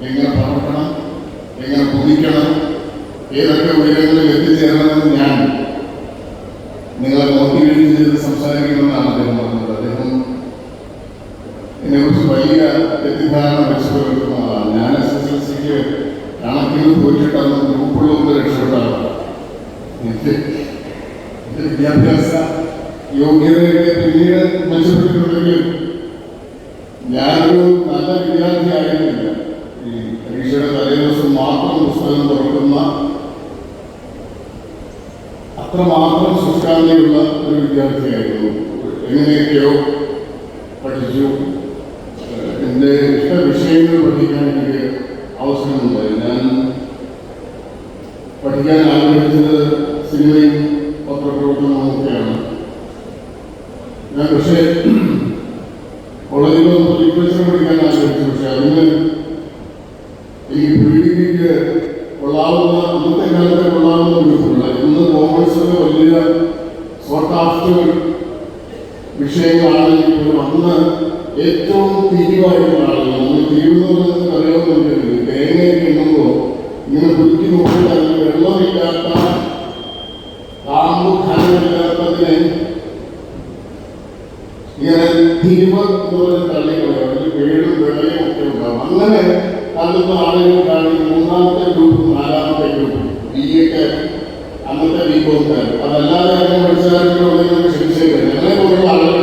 എങ്ങനെ പറക്കണം? എങ്ങനെ കുതിക്കണം ഏതൊക്കെ ഉയരങ്ങളിൽ എത്തിച്ചേരണമെന്ന് ഞാൻ നിങ്ങളെ നോക്കി ചെയ്ത് സംസാരിക്കണമെന്നാണ് അദ്ദേഹം പറഞ്ഞത്. അദ്ദേഹം എന്നെക്കുറിച്ച് വലിയ തെറ്റിദ്ധാരണ ആളാണ്. ഞാൻ എസ് എസ് എൽ സിക്ക് കണക്കിൽ പോയിട്ടാണ് ഗ്രൂപ്പുള്ളൊന്ന് ഒന്ന് രക്ഷപ്പെട്ട ആളാണ് എനിക്ക് എന്റെ വിദ്യാഭ്യാസ യോഗ്യതയൊക്കെ പിന്നീട് മെച്ചപ്പെട്ടിട്ടുണ്ടെങ്കിൽ ഞാനൊരു നല്ല വിദ്യാർത്ഥി ആയിരുന്നില്ല ഈ പരീക്ഷയുടെ തലേദിവസം മാത്രം പുസ്തകം തുറക്കുന്ന അത്രമാത്രം സുഷ്കാന്തിയുള്ള ഒരു വിദ്യാർത്ഥിയായിരുന്നു. എങ്ങനെയൊക്കെയോ പഠിച്ചു. എന്റെ ഇഷ്ട വിഷയങ്ങൾ പഠിക്കാൻ എനിക്ക് അവസരമുണ്ടായി. ഞാൻ പഠിക്കാൻ ആഗ്രഹിച്ചത് സിനിമയും പത്രപ്രവർത്തനവും ഒക്കെയാണ്. ഞാൻ പക്ഷേ കോളേജിൽ ലിറ്ററേച്ചർ പഠിക്കാൻ ആഗ്രഹിച്ചു. പക്ഷേ അതിന് എന്ന് പറഞ്ഞ തള്ളിക്കളയും അതിൽ വീടും വെള്ളയും ഒക്കെ ഉണ്ടാവും. അങ്ങനെ തള്ളുന്ന ആളുകൾക്കാണ് മൂന്നാമത്തെ ഗ്രൂപ്പ് നാലാമത്തെ ഗ്രൂപ്പ് ബി എക്ക് അന്നത്തെ ബി കോംക്കാർ അതല്ലാതെ അങ്ങനെ പഠിച്ചാലും ശിക്ഷയില്ല ഞങ്ങളെ പോലുള്ള ആളുകൾ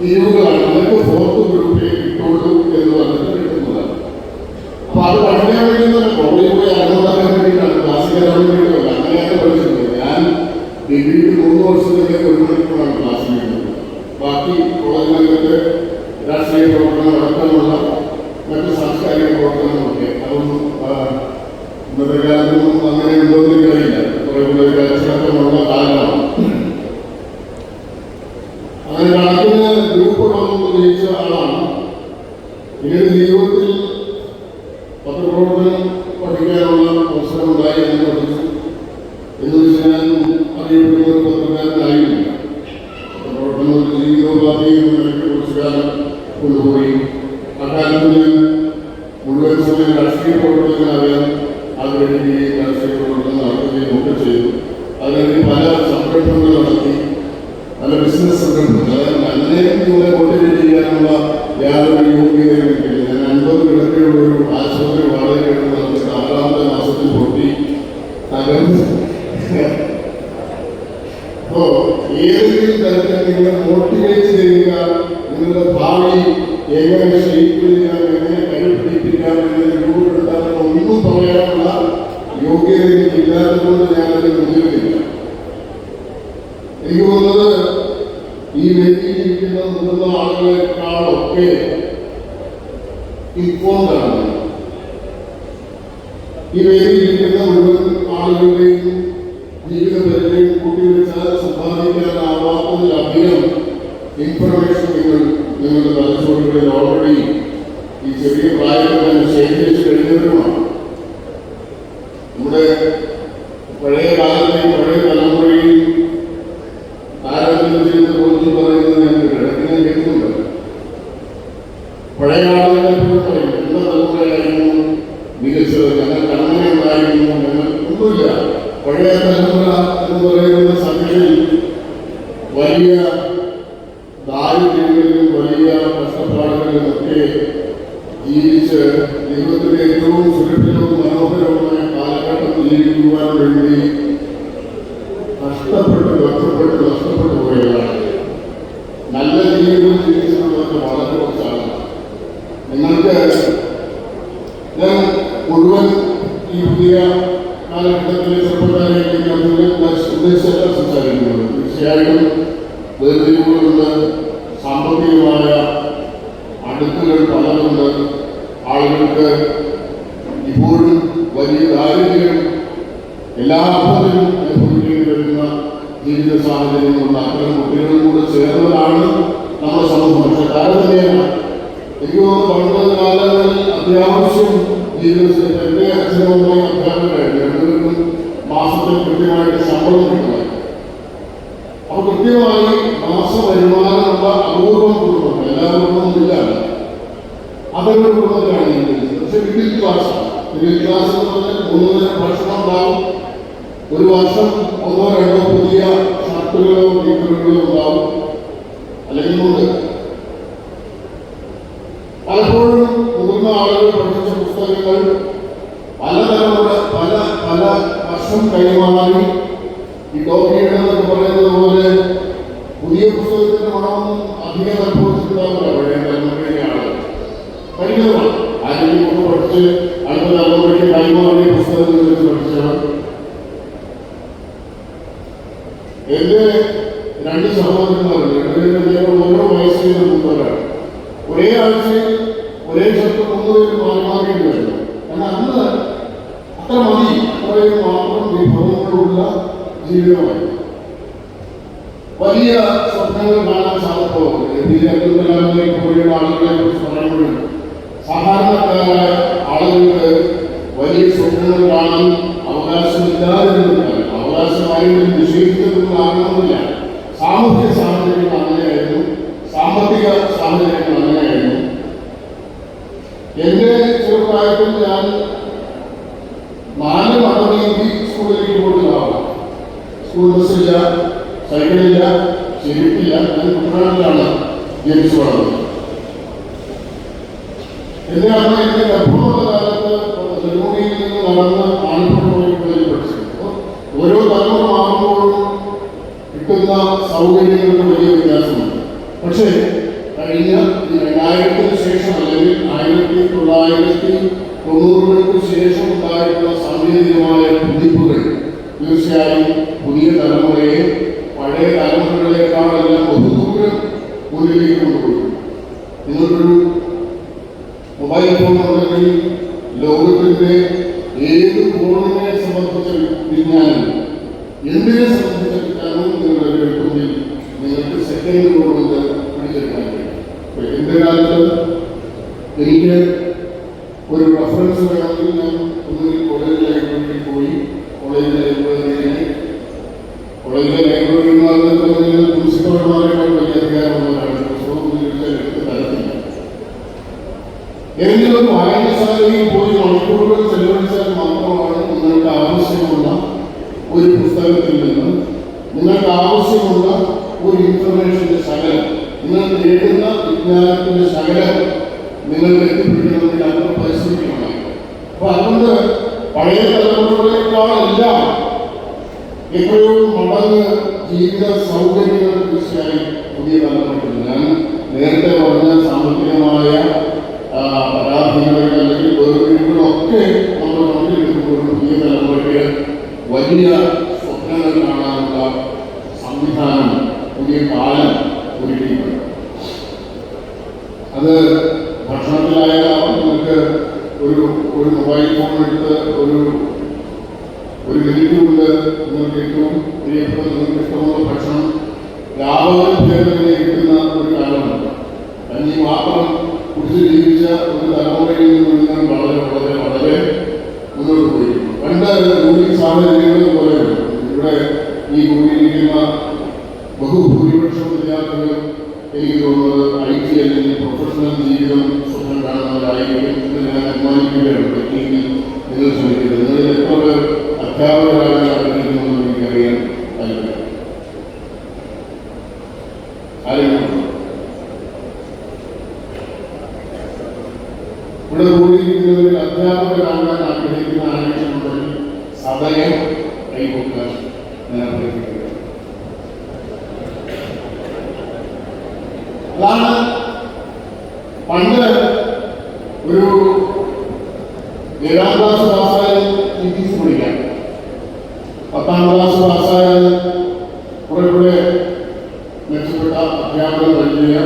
തിരിവുകളാണ് ഞങ്ങൾക്ക് ഫോർത്ത് ഗ്രൂപ്പിൽ കിട്ടുള്ളൂ എന്ന് പറഞ്ഞിട്ട് കിട്ടുന്നതാണ് അപ്പൊ അത് പഠനം വേണ്ടി കോളേജിൽ പോയി അറിവുണ്ടാക്കാൻ വേണ്ടിയിട്ടാണ്. ക്ലാസ്സിക്കൽ വേണ്ടിയിട്ടല്ല. അങ്ങനെയാണ് പഠിച്ചിട്ടുള്ളത് ഞാൻ ഡിഗ്രിക്ക് മൂന്ന് വർഷത്തേക്ക് ഒരു മണിക്കൂറാണ് ക്ലാസ്സിൽ ഇരുന്നത്. ബാക്കി കോളേജിനകത്ത് രാഷ്ട്രീയ പ്രവർത്തനം അടക്കമുള്ള മറ്റ് സാംസ്കാരിക പ്രവർത്തനങ്ങളൊക്കെ അതൊന്നും ഇന്നത്തെ കാലത്തൊന്നും അങ്ങനെ ഉണ്ടോന്ന് എനിക്കറിയില്ല കുറെ ഒരു അച്ചടക്കമുള്ള കാലമാണ്. അങ്ങനെ കണക്കിന് ഗ്രൂപ്പുകളൊന്നും ജയിച്ച ആളാണ്. പിന്നീട് ജീവിതത്തിൽ പത്രപ്രവർത്തനം പഠിക്കാനുള്ള അവസരമുണ്ടായി എന്ന് പഠിച്ചു. എന്ന് വെച്ച് ഞാൻ അറിയപ്പെടുന്ന ഒരു പത്രക്കാരനായിരുന്നില്ല പത്രപ്രവർത്തനം ഒരു ജീവിതോപാധി എന്ന നിലയ്ക്ക് കുറച്ചു കാലം കൊണ്ടുപോയി. അക്കാലത്ത് ഞാൻ മുഴുവൻ സമയം രാഷ്ട്രീയ പ്രവർത്തനങ്ങളാകാൻ ആഗ്രഹിക്കുകയും രാഷ്ട്രീയ പ്രവർത്തനം നടത്തുകയും ഒക്കെ ചെയ്തു. അതിനുവേണ്ടി പല സംരംഭങ്ങൾ നടത്തി പല ബിസിനസ് സംരംഭങ്ങൾ അതായത് നിങ്ങളെ മോട്ടിവേറ്റ് ചെയ്യാനുള്ള യാതൊരു യോഗ്യതയും ഞാൻ അൻപത് കിടക്കയുള്ള ഒരു ആശുപത്രി വളരെ നമുക്ക് ആറാമത്തെ മാസത്തിൽ പൊട്ടി. തകർന്ന്. അപ്പോ ഏതെങ്കിലും തരത്തിൽ നിങ്ങളെ എങ്ങനെ ചെയ്യാം എങ്ങനെ കരുപിടിപ്പിക്കാം എങ്ങനെ രൂപപ്പെടുത്താം ഒന്നും പറയാനുള്ള യോഗ്യത എനിക്ക് ഇല്ലാത്തതുകൊണ്ട് ഞാൻ അതിന് മുന്നിലില്ല. എനിക്ക് തോന്നുന്നത് ഈ വേദിയിൽ ഇരിക്കുന്ന മുതിർന്ന ആളുകളെക്കാളൊക്കെ ഇപ്പോഴാണ് ഈ വേദിയിൽ ഇരിക്കുന്ന മുഴുവൻ ആളുകളുടെയും ജീവിത പരിചയം കൂട്ടിവെച്ചാൽ സമ്പാദിക്കാനാവാത്തതിലധികം ഇൻഫർമേഷൻ നിങ്ങൾ നിങ്ങളുടെ തലച്ചോറുകളിൽ ഓൾറെഡി ഈ ചെറിയ പ്രായത്തിൽ തന്നെ ശേഖരിച്ചു കഴിഞ്ഞവരുമാണ്. നമ്മുടെ പഴയ കാലത്തെയും പഴയ തലമുറയും താരതമ്യം ചെയ്ത് തോന്നി പറയുന്നത് ഞാൻ കിടക്കുന്ന കേൾക്കുന്നുണ്ട് പഴയ ആളുകളെ പോലും പറയും. എന്റെ തലമുറയായിരുന്നു മികച്ചത്. ഞങ്ങൾക്ക് അങ്ങനെ ഉണ്ടായിരുന്നു ഞങ്ങൾ ഒന്നുമില്ല. പഴയ തലമുറ എന്ന് പറയുന്ന സംഖ്യയിൽ വലിയ ദാരിദ്ര്യങ്ങളിലും വലിയ കഷ്ടപ്പാടുകളിലും ഒക്കെ ജീവിച്ച് ദൈവത്തിന്റെ ഏറ്റവും സുരക്ഷിതവും മനോഹരവുമായ കാലഘട്ടം ജീവിക്കുവാൻ വേണ്ടി കഷ്ടപ്പെട്ട് കഷ്ടപ്പെട്ട് കഷ്ടപ്പെട്ടു പോയതാണ്. നല്ല ജീവിതം ജീവിച്ചിട്ടുള്ളവർക്ക് വളരെ കുറച്ചാണ്. നിങ്ങൾക്ക് ഞാൻ മുഴുവൻ ഈ പുതിയ കാലഘട്ടത്തിലെ ചെറുപ്പക്കാരെയൊക്കെ ഉദ്ദേശിച്ചല്ല സംസാരിക്കുന്നത്. തീർച്ചയായും വേർതിരിവുകളുണ്ട് സാമ്പത്തികമായ അടുക്കുകൾ പലതുണ്ട്. ആളുകൾക്ക് ഇപ്പോഴും വലിയ ദാരിദ്ര്യം എല്ലാ അർത്ഥത്തിലും അനുഭവിക്കേണ്ടി വരുന്ന ജീവിത സാഹചര്യങ്ങളുണ്ട് അത്തരം കുട്ടികളും കൂടെ ചേർന്നതാണ് നമ്മുടെ സമൂഹം പക്ഷെ താരതമ്യേന എനിക്ക് തോന്നുന്നു പണ്ട് കാലങ്ങളിൽ അത്യാവശ്യം ജീവിതത്തിൽ എന്റെ അച്ഛനും അമ്മയും അധ്യാപകരായിരുന്നു രണ്ടുപേർക്കും മാസത്തിൽ കൃത്യമായിട്ട് ശമ്പളം കിട്ടുന്നത് അപ്പൊ കൃത്യമായി മാസ വരുമാനമുള്ള അപൂർവം കുടുംബങ്ങൾ എല്ലാവർക്കും ഇല്ല അതൊരു കുടുംബത്തിലാണ് പക്ഷെ മിഡിൽ ക്ലാസ് ക്ലാസ് എന്ന് പറഞ്ഞാൽ മൂന്ന് ഭക്ഷണം ഉണ്ടാവും. ഒരു വർഷം ഒന്നോ രണ്ടോ പുതിയ ഷർട്ടുകളോ നീക്കറുകളോ ഉണ്ടാവും. അല്ലെങ്കിൽ ഉണ്ട്. പലപ്പോഴും മുതിർന്ന ആളുകൾ പഠിച്ച പുസ്തകങ്ങൾ പലതരമുള്ള പല പല വർഷം കൈമാറി. ഈ ഡോക്ടറേറ്റ് എന്നൊക്കെ പറയുന്നത് പോലെ പുതിയ പുസ്തകത്തിന്റെ മണം അധികം അനുഭവിച്ചിട്ടുണ്ടാവില്ല പഴയ പരിമിതമാണ് ആ ഒക്കെ പഠിച്ച് അടുത്ത തലമുറയ്ക്ക് കൈമാറിയ പുസ്തകത്തിൽ വെച്ച് പഠിച്ചവർ എന്റെ രണ്ട് സഹോദരന്മാരുണ്ട്. രണ്ടുപേരും ഓരോ വയസ്സിൽ മുമ്പവരാണ്. ഒരേ ആഴ്ചയിൽ ഒരേ ഷർട്ട് മൂന്നുപേരും മാറി മാറിയിട്ട് വരും കാരണം അന്ന് അത്ര മതി. അത്രയും മാത്രം വിഭവങ്ങളുള്ള ജീവിതമായി. വലിയ സ്വപ്നങ്ങൾ കാണാൻ കലാമിലേക്ക് പോലെയുള്ള ആളുകളെ കുറിച്ച് പറയുമ്പോഴും സാധാരണക്കാരായ ആളുകൾക്ക് വലിയ സ്വപ്നങ്ങൾ കാണാൻ അവകാശമില്ലാതിരുന്നില്ല അവകാശമായെങ്കിലും നിഷേധിച്ചതൊന്നും ആകണമെന്നില്ല സാമൂഹ്യ സാഹചര്യങ്ങൾ അങ്ങനെയായിരുന്നു. സാമ്പത്തിക സാഹചര്യങ്ങൾ അങ്ങനെയായിരുന്നു. എന്റെ ചെറുപ്രായത്തിൽ ഞാൻ നാല് മടങ്ങി സ്കൂളിലേക്ക് പോയിട്ടുള്ളതാണ് സ്കൂൾ ബസ്സില്ല സൈക്കിളില്ല ചെരുപ്പില്ല ഞാൻ കുട്ടനാട്ടിലാണ് ജനിച്ചു വളർന്നത്. അമ്മ എന്റെ ഗർഭമുള്ള കാലത്ത് നെടുമുടിയിൽ നിന്ന് നടന്ന് ആലപ്പുഴ പോയി കോളേജിൽ പഠിച്ചു അപ്പോൾ ഓരോ തലമുറ മാറുമ്പോഴും കിട്ടുന്ന സൗകര്യങ്ങൾക്ക് വലിയ വ്യത്യാസമുണ്ട്. പക്ഷേ കഴിഞ്ഞ രണ്ടായിരത്തിന് ശേഷം അല്ലെങ്കിൽ ആയിരത്തി തൊള്ളായിരത്തി തൊണ്ണൂറുകൾക്ക് ശേഷം ഉണ്ടായിട്ടുള്ള സാങ്കേതികമായ കുതിപ്പുകൾ തീർച്ചയായും പുതിയ തലമുറയെ പഴയ തലമുറകളെക്കാളെല്ലാം ബഹുദൂരം മുന്നിലേക്ക് കൊണ്ടുപോയി നിങ്ങൾക്കൊരു മൊബൈൽ ഫോൺ ഉണ്ടെങ്കിൽ ലോകത്തിന്റെ ഏത് ഫോണിനെ സംബന്ധിച്ച വിജ്ഞാനം എന്തിനെ സംബന്ധിച്ച വിജ്ഞാനവും നിങ്ങളുടെ വിരൽത്തുമ്പിൽ നിങ്ങൾക്ക് സെക്കൻഡുകൾ കൊണ്ട് പിടിച്ചെടുക്കാൻ കഴിയും അപ്പൊ എന്റെ കാലത്ത് എനിക്ക് ഒരു രാത്രി ഞാൻ ഒന്നുകിൽ കോളേജ് ലൈബ്രറിയിൽ പോയി കോളേജ് ലൈബ്രറിയെ കോളേജിലെ ലൈബ്രറിമാരുടെ തമ്മിൽ പ്രിൻസിപ്പൽമാരെക്കാൾ വലിയ അധികാരമുള്ളവരാണ് പുസ്തകം മുന്നിൽ എടുത്ത് തരത്തില്ല ഏതെങ്കിലും വായനശാലയിൽ പോയി മണിക്കൂറുകൾ ചെലവഴിച്ചാൽ മാത്രമാണ് നിങ്ങൾക്ക് ആവശ്യമുള്ള ഒരു പുസ്തകത്തിൽ നിന്ന് നിങ്ങൾക്ക് ആവശ്യമുള്ള ഒരു ഇൻഫർമേഷന്റെ ശകലം നിങ്ങൾ നേടുന്ന വിജ്ഞാനത്തിന്റെ ശകലം നിങ്ങൾക്ക് എത്തിപ്പിടിക്കണമെങ്കിൽ പരിശ്രമിക്കണം അപ്പൊ അതുകൊണ്ട് പഴയ തലമുറകളെക്കാളെല്ലാം എപ്പോഴും മടങ്ങ് ജീവിത സൗകര്യങ്ങൾ തീർച്ചയായും പുതിയ തലമുറയ്ക്കുണ്ട് ഞാൻ നേരത്തെ പറഞ്ഞ സാമ്പത്തികമായ പരാധീനതകൾ അല്ലെങ്കിൽ വേർപിരിവുകളൊക്കെ നമ്മൾ കണ്ടിരിക്കുമ്പോൾ പുതിയ തലമുറയ്ക്ക് വലിയ സ്വപ്നങ്ങൾ കാണാനുള്ള സംവിധാനം പുതിയ കാലം ഒരുക്കിയിട്ടുണ്ട്. അത് ഭക്ഷണത്തിലായാലും ഒരു ഒരു മൊബൈൽ ഫോൺ എടുത്ത് ഒരു ഒരു മിനിറ്റ് കൊണ്ട് നിങ്ങൾക്ക് ഏറ്റവും പ്രിയപ്പെട്ട നിങ്ങൾക്ക് ഇഷ്ടമുള്ള ഭക്ഷണം രാവിലെ ഭേദഗതി കിട്ടുന്ന ഒരു കാലമാണ്. കഞ്ഞി മാത്രം കുറിച്ച് ജീവിച്ച ഒരു തലമുറയിൽ നിന്ന് നിങ്ങൾ വളരെ വളരെ വളരെ മുന്നോട്ട് പോയി. പണ്ട് കൂടി സാഹചര്യങ്ങൾ പോലെ ഇവിടെ ഈ ഭൂമിയിലിരിക്കുന്ന ബഹുഭൂരിപക്ഷം വിദ്യാർത്ഥികൾ എനിക്ക് തോന്നുന്നത് ഐ ടി അല്ലെങ്കിൽ പ്രൊഫഷണൽ ജീവിതം സ്വപ്നം കാണുന്നവരായിരിക്കും. അനുമാനിക്കുകയാണ് ടെക്നിക്കിൽ നിങ്ങൾ ശ്രമിക്കുന്നത് നിങ്ങളിൽ എത്ര പേർ അധ്യാപകരാകാൻ ആഗ്രഹിക്കുമെന്ന് എനിക്കറിയാൻ താല്പര്യം ആരെങ്കിലും ഇവിടെ കൂടിയിരിക്കുന്നവരിൽ അധ്യാപകരാകാൻ ആഗ്രഹിക്കുന്ന ആരെങ്കിലും ഉണ്ടെങ്കിൽ അതാണ് പണ്ട് ഒരു ഏഴാം ക്ലാസ് പാസ്സായാൽ ഫിസിക്സ് പഠിക്കാം. പത്താം ക്ലാസ് പാസ്സായാൽ കുറെ കൂടെ മെച്ചപ്പെട്ട അധ്യാപനം കഴിഞ്ഞ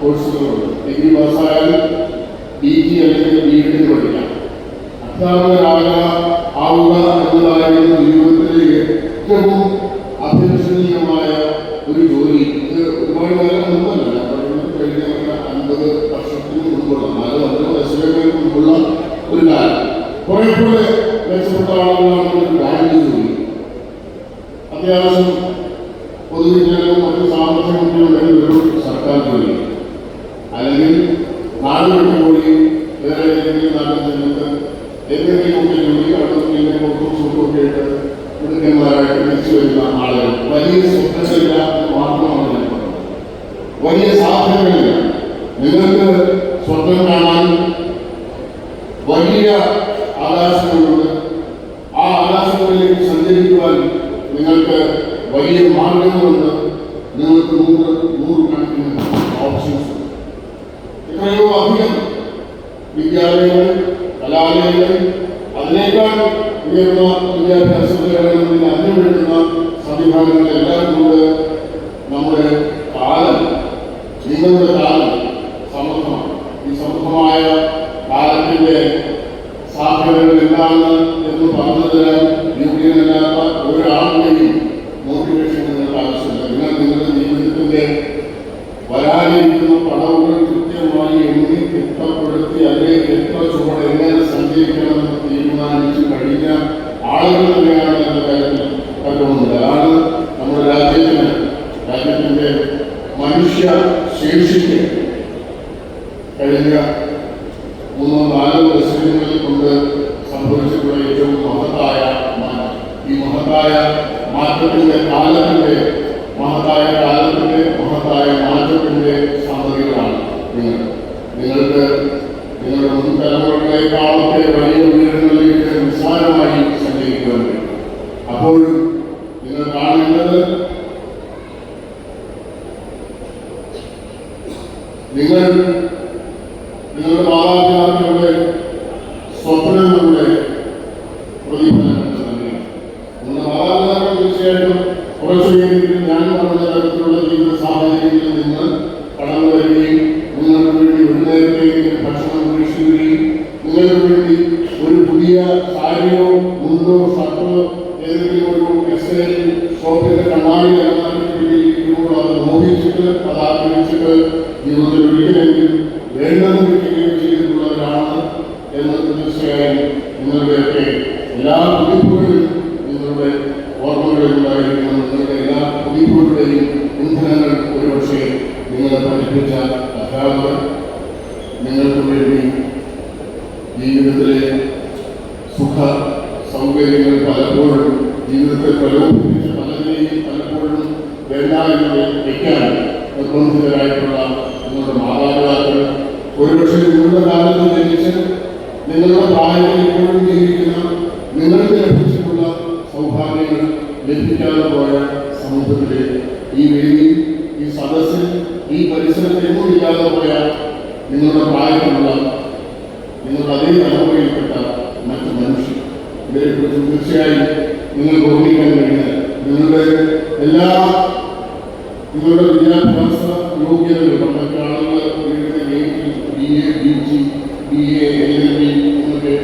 കോഴ്സുകളുണ്ട് ഡിഗ്രി പാസ്സായാൽ പി ജി അല്ലെങ്കിൽ ബി എഡിന് പഠിക്കാം അധ്യാപകരാകുക ആവുക എന്നതായിരുന്നു ജീവിതത്തിലെ ഏറ്റവും അഭിലഷണീയമായ ഒരു ജോലി ഇത് ഒരുപാട് കാലം മുമ്പല്ല ഞാൻ പറയുന്നത് കഴിഞ്ഞ ഒരു അൻപത് വർഷത്തിന് മുമ്പുള്ള നാല് അഞ്ച് വർഷങ്ങൾക്ക് മുമ്പുള്ള ഒരു കാലം കൂടെ മെച്ചപ്പെട്ട ആളുകളാണ് ബാങ്ക് ജോലി അത്യാവശ്യം പൊതുവിജ്ഞാനവും മറ്റു സാമ്പത്തികമൊക്കെ ഉണ്ടെങ്കിൽ ഒരു സർക്കാർ ജോലി. അല്ലെങ്കിൽ നാട് വിട്ടുപോയി വേറെ ഏതെങ്കിലും നാട്ടിൽ ചെന്നിട്ട് എന്തെങ്കിലുമൊക്കെ ജോലി പുറത്തും സുഖമൊക്കെ ഇട്ട് മിടുക്കന്മാരായിട്ട് തിരിച്ചു വരുന്ന ആളുകൾ. വലിയ സ്വപ്നങ്ങളില്ല മാത്രമാണ് ഞാൻ വലിയ സാധ്യതകളില്ല നിങ്ങൾക്ക് സ്വപ്നം കാണാൻ വലിയ നിങ്ങളുടെ കാലം സമൃദ്ധമാണ്. ഈ സമൃദ്ധമായ കാലത്തിന്റെ സാധ്യതകൾ എന്താണ് എന്ന് പറഞ്ഞു തരാൻ യോഗ്യനല്ലാത്ത ഒരാളുടെയും മോട്ടിവേഷൻ നിങ്ങൾക്ക് ആവശ്യമില്ല. നിങ്ങൾ നിങ്ങളുടെ ജീവിതത്തിന്റെ വരാനിരിക്കുന്ന പടവുകൾ കൃത്യമായി എണ്ണി തിട്ടപ്പെടുത്തി അതിനെ എത്ര ചുവട് എങ്ങനെ സഞ്ചരിക്കണമെന്ന് തീരുമാനിച്ചു കഴിഞ്ഞ ആളുകൾ തന്നെയാണ് എന്ന കാര്യത്തിൽ പറ്റുന്നത് അതാണ് നമ്മുടെ രാജ്യത്തിന് രാജ്യത്തിന്റെ മനുഷ്യ ശേഷിക്ക് കഴിഞ്ഞ മൂന്നോ നാലോ ദശകങ്ങളിൽ കൊണ്ട് നിങ്ങൾ നിങ്ങളുടെ മാതാപിതാക്കളുടെ സ്വപ്നങ്ങളുടെ പ്രതിഫലം നിങ്ങളുടെ മാതാപിതാക്കൾ തീർച്ചയായിട്ടും കുറച്ചുപേരെങ്കിലും ഞാൻ പറഞ്ഞ തരത്തിലുള്ള ജീവിത സാഹചര്യങ്ങളിൽ നിന്ന് കടന്നു വരികയും നിങ്ങൾക്ക് വേണ്ടി ഒരു നേരത്തേക്ക് ഭക്ഷണം ഉപേക്ഷിക്കുകയും നിങ്ങൾക്ക് വേണ്ടി ഒരു പുതിയ സാരിയോ മുണ്ടോ ഷർട്ടോ ഏതെങ്കിലും ഒരു എക്സൈൽ ഷോപ്പിന്റെ കണ്ണാടി ഇരിക്കുമ്പോൾ അത് മോഹിച്ചിട്ട് അത് ആഗ്രഹിച്ചിട്ട് ജീവിതത്തിൽ ഒരിക്കലെങ്കിലും വേണ്ടെന്ന് വെക്കുകയും ചെയ്തിട്ടുള്ളവരാണ് എന്നത് തീർച്ചയായും നിങ്ങളുടെയൊക്കെ എല്ലാ കുതിപ്പുകളിലും നിങ്ങളുടെ ഓർമ്മകളിൽ ഉണ്ടായിരിക്കണം നിങ്ങളുടെ എല്ലാ കുതിപ്പുകളുടെയും ഇന്ധനങ്ങൾ ഒരുപക്ഷെ നിങ്ങളെ പഠിപ്പിച്ച അധ്യാപകർ നിങ്ങൾക്ക് വേണ്ടി ജീവിതത്തിലെ സുഖ സൗകര്യങ്ങൾ പലപ്പോഴും ജീവിതത്തെ പ്രലോഭിപ്പിച്ച് പലരെയും പലപ്പോഴും വേണ്ട എന്ന് വയ്ക്കാൻ നിർബന്ധിതരായിട്ടുള്ള നിങ്ങളുടെ മാതാപിതാക്കൾ ഒരുപക്ഷെ നിങ്ങളുടെ കാലത്ത് ജനിച്ച് നിങ്ങളുടെ പ്രായത്തിൽ ഇപ്പോഴും ജീവിക്കുന്ന നിങ്ങൾക്ക് ലഭിച്ചിട്ടുള്ള സൗഭാഗ്യങ്ങൾ ലഭിക്കാതെ പോയ സമൂഹത്തിലെ ഈ വേദിയിൽ ഈ സദസ്സിൽ ഈ പരിസരത്തിൽ എങ്ങും ഇല്ലാതെ പോയ നിങ്ങളുടെ പ്രായത്തിലുള്ള നിങ്ങളുടെ അതേ തലമുറയിൽപ്പെട്ട മറ്റു മനുഷ്യർ. ഇവരെക്കുറിച്ച് തീർച്ചയായും നിങ്ങൾക്ക് ഓർമ്മിക്കാൻ കഴിയുന്നത് നിങ്ങളുടെ എല്ലാ നിങ്ങളുടെ വിദ്യാഭ്യാസ യോഗ്യതകൾ മറ്റു ആളുകൾ എഴുതുന്ന ഗെയിമിൽ B A B G B A L L B എന്നൊക്കെ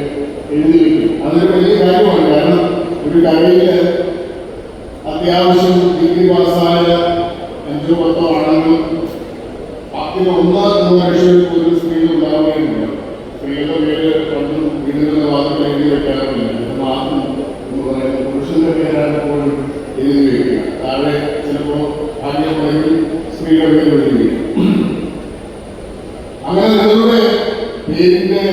എഴുതി വയ്ക്കും അതൊരു വലിയ കാര്യമാണ്. കാരണം ഒരു കടയിൽ അത്യാവശ്യം ഡിഗ്രി പാസ്സായ അഞ്ചോ പത്തോ ആണെങ്കിൽ അതിന് ഒന്നോ മൂന്നോ ലക്ഷം ഒരു സ്ത്രീ ഉണ്ടാവുകയില്ല സ്ത്രീകളുടെ പേര് പണ്ടും വീടുകളുടെ വാർത്തകൾ എഴുതി വെക്കാറില്ല ഇത് മാത്രം എന്ന് പറയുന്നത് പുരുഷന്റെ പേരാണ് എപ്പോഴും എഴുതി വയ്ക്കുക താഴെ ചിലപ്പോൾ ഭാഗ്യമുണ്ടെങ്കിൽ സ്ത്രീയുടെ പേര് എഴുതി വയ്ക്കും അങ്ങനെ നിങ്ങളുടെ പേരിന്റെ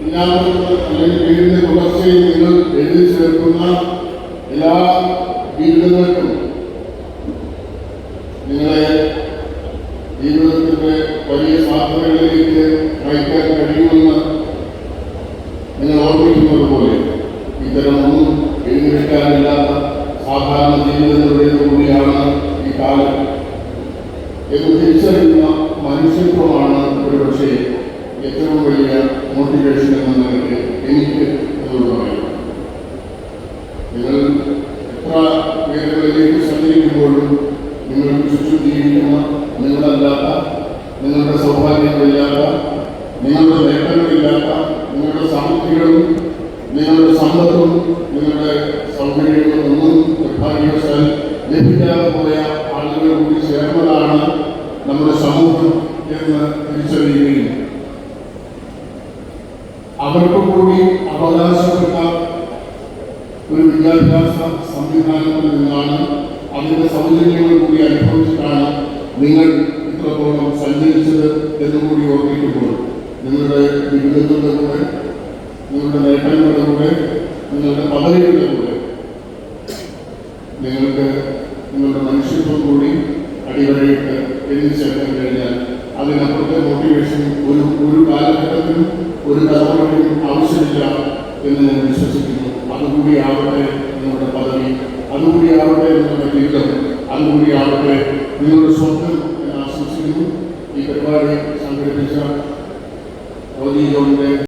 ഇല്ലാത്തത് അല്ലെങ്കിൽ പേരിന്റെ തുടർച്ചയിൽ നിങ്ങൾ എഴുതി ചേർക്കുന്ന എല്ലാ ബിരുദങ്ങൾക്കും നിങ്ങളെ ജീവിതത്തിന്റെ വലിയ സാധ്യതകളിലേക്ക് നയിക്കാൻ കഴിയുമെന്ന് നിങ്ങൾ ഓർമ്മിക്കുന്നത് പോലെ ഇത്തരമൊന്നും എഴുതിവെക്കാനില്ലാത്ത സാധാരണ ജീവിതത്തിലൂടെ കൂടിയാണ് ഈ കാലം. എന്ന് തിരിച്ചറിയുന്ന മനുഷ്യത്വമാണ് ഒരുപക്ഷെ ഏറ്റവും വലിയ മോട്ടിവേഷൻ എന്ന നിലയ്ക്ക് എനിക്ക് എന്നോട് പറയാം. നിങ്ങൾ എത്ര മേഖലകളിലേക്ക് സഞ്ചരിക്കുമ്പോഴും നിങ്ങൾക്ക് ചുറ്റും ജീവിക്കുന്ന നിങ്ങളല്ലാത്ത നിങ്ങളുടെ സൗഭാഗ്യങ്ങളില്ലാത്ത നിങ്ങളുടെ നേട്ടങ്ങളില്ലാത്ത നിങ്ങളുടെ സാമ്പത്തികവും നിങ്ങളുടെ സമ്പത്തും നിങ്ങളുടെ ലഭിക്കാതെ പോയ ആളുകൾ കൂടി ചേർന്നതാണ് നമ്മുടെ സമൂഹം എന്ന് തിരിച്ചറിയുകയും അവർക്ക് കൂടി അവകാശപ്പെട്ട ഒരു വിദ്യാഭ്യാസ സംവിധാനത്തിൽ നിന്നാണ് അതിന്റെ സൗജന്യങ്ങൾ കൂടി അനുഭവിച്ചിട്ടാണ് നിങ്ങൾ ഇത്രത്തോളം സഞ്ചരിച്ചത് എന്ന് കൂടി ഓർമ്മിക്കുമ്പോൾ നിങ്ങളുടെ ബിരുദങ്ങളുടെ കൂടെ നിങ്ങളുടെ നേട്ടങ്ങളുടെ കൂടെ നിങ്ങളുടെ പദവികളുടെ കൂടെ. നിങ്ങൾക്ക് നിങ്ങളുടെ മനുഷ്യത്വം കൂടി അടിവരയിട്ട് എഴുതിച്ചേർക്കാൻ കഴിഞ്ഞാൽ അതിനപ്പുറത്തെ മോട്ടിവേഷൻ ഒരു ഒരു കാലഘട്ടത്തിലും ഒരു തലമുറയ്ക്കും ആവശ്യമില്ല എന്ന് ഞാൻ വിശ്വസിക്കുന്നു. അതുകൂടി ആവട്ടെ നിങ്ങളുടെ പദവി അതുകൂടി ആവട്ടെ നിങ്ങളുടെ ജീവിതം അതുകൂടി ആവട്ടെ നിങ്ങളുടെ സ്വപ്നം ആശംസിക്കുന്നു. ഈ പരിപാടി സംഘടിപ്പിച്ച റോജി ജോണിന്റെ